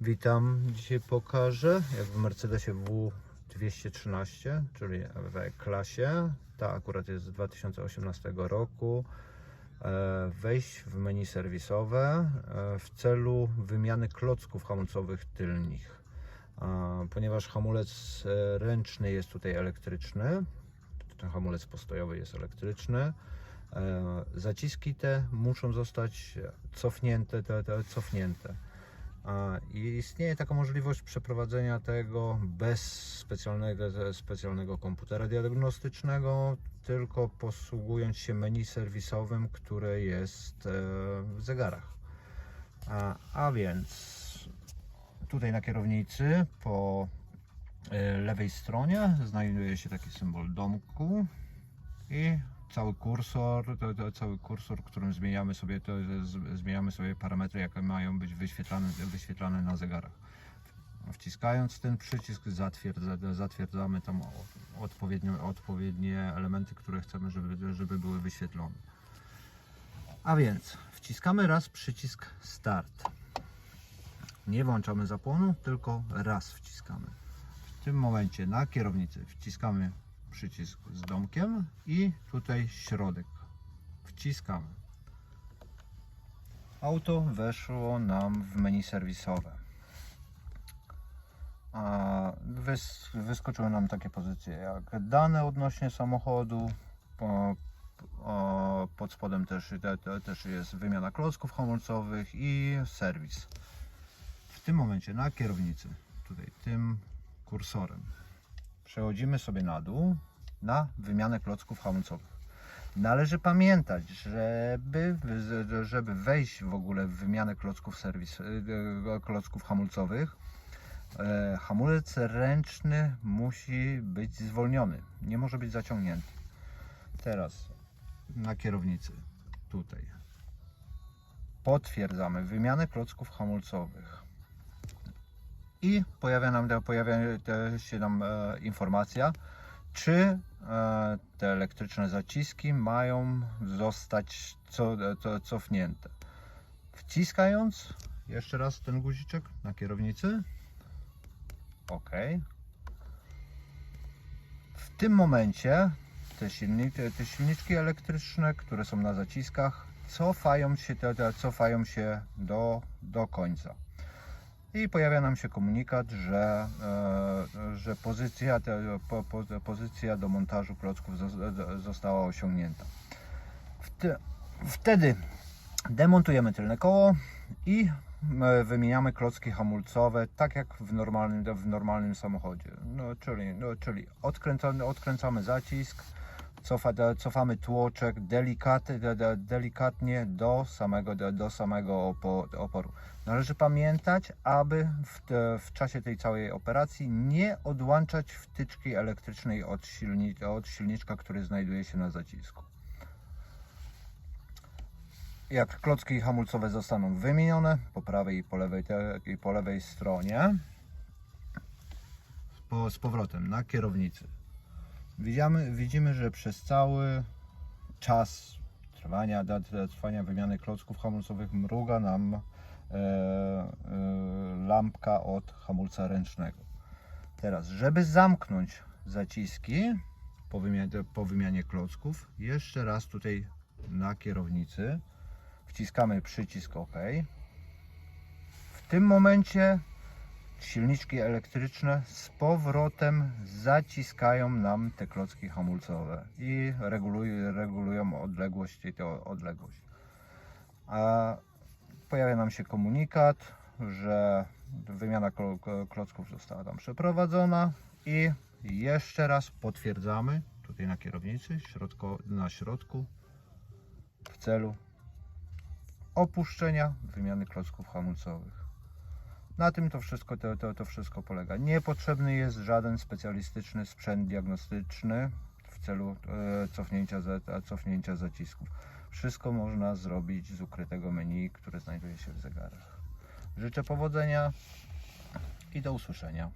Witam. Dzisiaj pokażę, jak w Mercedesie W213, czyli w klasie, ta akurat jest z 2018 roku, e, wejść w menu serwisowe e, w celu wymiany klocków hamulcowych tylnych. A, Ponieważ hamulec e, ręczny jest tutaj elektryczny, ten hamulec postojowy jest elektryczny, e, zaciski te muszą zostać cofnięte, te, te cofnięte. I istnieje taka możliwość przeprowadzenia tego bez specjalnego, specjalnego komputera diagnostycznego, tylko posługując się menu serwisowym, które jest e, w zegarach. A, a więc tutaj na kierownicy po e, lewej stronie znajduje się taki symbol domku i cały kursor, to, to cały kursor, którym zmieniamy sobie, to, z- zmieniamy sobie parametry, jakie mają być wyświetlane, wyświetlane na zegarach. Wciskając ten przycisk zatwierdza, zatwierdzamy tam o- odpowiednio, odpowiednie elementy, które chcemy, żeby, żeby były wyświetlone. A więc wciskamy raz przycisk start. Nie włączamy zapłonu, tylko raz wciskamy. W tym momencie na kierownicy wciskamy przycisk z domkiem i tutaj środek. Wciskamy. Auto weszło nam w menu serwisowe. Wyskoczyły nam takie pozycje jak dane odnośnie samochodu. Pod spodem też, te, te, też jest wymiana klocków hamulcowych i serwis. W tym momencie na kierownicy, tutaj tym kursorem, przechodzimy sobie na dół na wymianę klocków hamulcowych. Należy pamiętać, żeby, żeby wejść w ogóle w wymianę klocków, serwis, e, klocków hamulcowych, e, hamulec ręczny musi być zwolniony, nie może być zaciągnięty. Teraz na kierownicy, tutaj, potwierdzamy wymianę klocków hamulcowych i pojawia nam, pojawia się nam e, informacja, czy e, te elektryczne zaciski mają zostać co, co, cofnięte. Wciskając jeszcze raz ten guziczek na kierownicy. OK. W tym momencie te, silni, te, te silniczki elektryczne, które są na zaciskach, cofają się, te, te, cofają się do, do końca i pojawia nam się komunikat, że, e, że pozycja, pozycja do montażu klocków zo- została osiągnięta. Wte, wtedy demontujemy tylne koło i e, wymieniamy klocki hamulcowe, tak jak w normalnym, w normalnym samochodzie. No, czyli, no, czyli odkręcamy, odkręcamy zacisk, cofa, cofamy tłoczek delikatnie, de, de, delikatnie do samego, do, samego opo, oporu. Należy pamiętać, aby w, w czasie tej całej operacji nie odłączać wtyczki elektrycznej od, silni, od silniczka, który znajduje się na zacisku. Jak klocki hamulcowe zostaną wymienione po prawej i po lewej, i po lewej stronie, po, z powrotem na kierownicy, widzimy, widzimy, że przez cały czas trwania, da- trwania wymiany klocków hamulcowych mruga nam e, e, lampka od hamulca ręcznego. Teraz, żeby zamknąć zaciski po wymianie, po wymianie klocków, jeszcze raz tutaj na kierownicy wciskamy przycisk OK. W tym momencie silniczki elektryczne z powrotem zaciskają nam te klocki hamulcowe i reguluj, regulują odległość i to odległość. A pojawia nam się komunikat, że wymiana klo- klo- klocków została tam przeprowadzona i jeszcze raz potwierdzamy tutaj na kierownicy, środko, na środku w celu opuszczenia wymiany klocków hamulcowych. Na tym to wszystko, to, to, to wszystko polega. Niepotrzebny jest żaden specjalistyczny sprzęt diagnostyczny w celu e, cofnięcia, za, cofnięcia zacisków. Wszystko można zrobić z ukrytego menu, które znajduje się w zegarach. Życzę powodzenia i do usłyszenia.